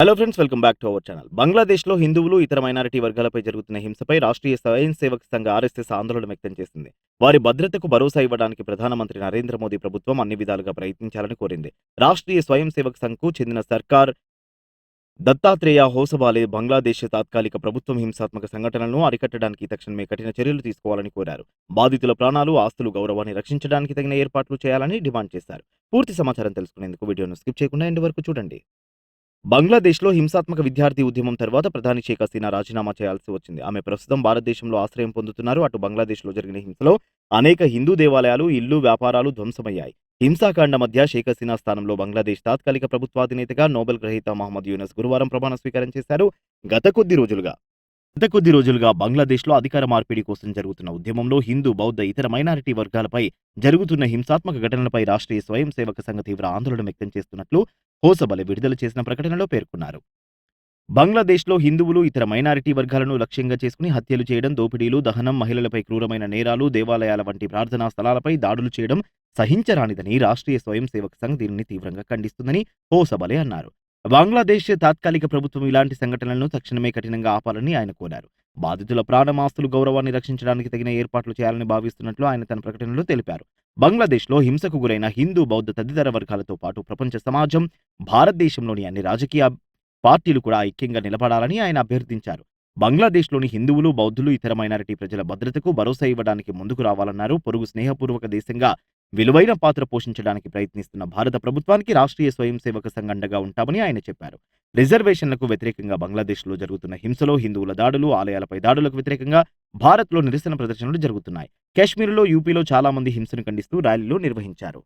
Hello friends welcome back to our channel బంగ్లాదేశ్లో హిందువులు ఇతర మైనారిటీ వర్గాలపై జరుగుతున్న హింసపై రాష్ట్రీయ స్వయం సేవక సంఘ ఆర్ఎస్ఎస్ ఆందోళన వ్యక్తం చేసింది. వారి భద్రతకు భరోసా ఇవ్వడానికి ప్రధానమంత్రి నరేంద్ర మోదీ ప్రభుత్వం అన్ని విధాలుగా ప్రయత్నించాలని కోరింది. రాష్ట్రీయ స్వయం సేవక సంఘకు చెందిన సర్కార్ దత్తాత్రేయ హోసబాలే బంగ్లాదేశ్ తాత్కాలిక ప్రభుత్వం హింసాత్మక సంఘటనలను అరికట్టడానికి తక్షణమే కఠిన చర్యలు తీసుకోవాలని కోరారు. బాధితుల ప్రాణాలు ఆస్తులు గౌరవాన్ని రక్షించడానికి తగిన ఏర్పాట్లు చేయాలని డిమాండ్ చేశారు. పూర్తి సమాచారం తెలుసుకునేందుకు వీడియోను స్కిప్ చేయకుండా ఎండ్ వరకు చూడండి. బంగ్లాదేశ్లో హింసాత్మక విద్యార్థి ఉద్యమం తర్వాత ప్రధాని షేక్ హసీనా రాజీనామా చేయాల్సి వచ్చింది. ఆమె ప్రస్తుతం భారతదేశంలో ఆశ్రయం పొందుతున్నారు. అటు బంగ్లాదేశ్లో జరిగిన హింసలో అనేక హిందూ దేవాలయాలు ఇల్లు వ్యాపారాలు ధ్వంసమయ్యాయి. హింసాకాండ మధ్య షేక్ హసీనా స్థానంలో బంగ్లాదేశ్ తాత్కాలిక ప్రభుత్వాధినేతగా నోబెల్ గ్రహీత మహమ్మద్ యూనస్ గురువారం ప్రమాణ స్వీకారం చేశారు. గత కొద్ది రోజులుగా గత కొద్ది రోజులుగా బంగ్లాదేశ్లో అధికార మార్పిడి కోసం జరుగుతున్న ఉద్యమంలో హిందూ బౌద్ధ ఇతర మైనారిటీ వర్గాలపై జరుగుతున్న హింసాత్మక ఘటనలపై రాష్ట్రీయ స్వయం సేవక సంఘ తీవ్ర ఆందోళన వ్యక్తం చేస్తున్నట్లు హోసబలి విడుదల చేసిన ప్రకటనలో పేర్కొన్నారు. బంగ్లాదేశ్లో హిందువులు ఇతర మైనారిటీ వర్గాలను లక్ష్యంగా చేసుకుని హత్యలు చేయడం దోపిడీలు దహనం మహిళలపై క్రూరమైన నేరాలు దేవాలయాల వంటి ప్రార్థనా స్థలాలపై దాడులు చేయడం సహించరానిదని రాష్ట్రీయ స్వయం సేవక్ సంఘ్ దీనిని తీవ్రంగా ఖండిస్తుందని హోసబలే అన్నారు. బంగ్లాదేశ్ తాత్కాలిక ప్రభుత్వం ఇలాంటి సంఘటనలను తక్షణమే కఠినంగా ఆపాలని ఆయన కోరారు. బాధితుల ప్రాణమాస్తులు గౌరవాన్ని రక్షించడానికి తగిన ఏర్పాట్లు చేయాలని భావిస్తున్నట్లు ఆయన తన ప్రకటనలో తెలిపారు. బంగ్లాదేశ్లో హింసకు గురైన హిందూ బౌద్ధ తదితర వర్గాలతో పాటు ప్రపంచ సమాజం భారతదేశంలోని అన్ని రాజకీయ పార్టీలు కూడా ఐక్యంగా నిలబడాలని ఆయన అభ్యర్థించారు. బంగ్లాదేశ్లోని హిందువులు బౌద్ధులు ఇతర మైనారిటీ ప్రజల భద్రతకు భరోసా ఇవ్వడానికి ముందుకు రావాలన్నారు. పొరుగు స్నేహపూర్వక దేశంగా విలువైన పాత్ర పోషించడానికి ప్రయత్నిస్తున్న భారత ప్రభుత్వానికి రాష్ట్రీయ స్వయం సేవక సంఘ అండగా ఉంటామని ఆయన చెప్పారు. రిజర్వేషన్లకు వ్యతిరేకంగా బంగ్లాదేశ్లో జరుగుతున్న హింసలో హిందువుల దాడులు ఆలయాలపై దాడులకు వ్యతిరేకంగా భారత్లో నిరసన ప్రదర్శనలు జరుగుతున్నాయి. కాశ్మీర్లో యూపీలో చాలా మంది హింసను ఖండిస్తూ ర్యాలీలు నిర్వహించారు.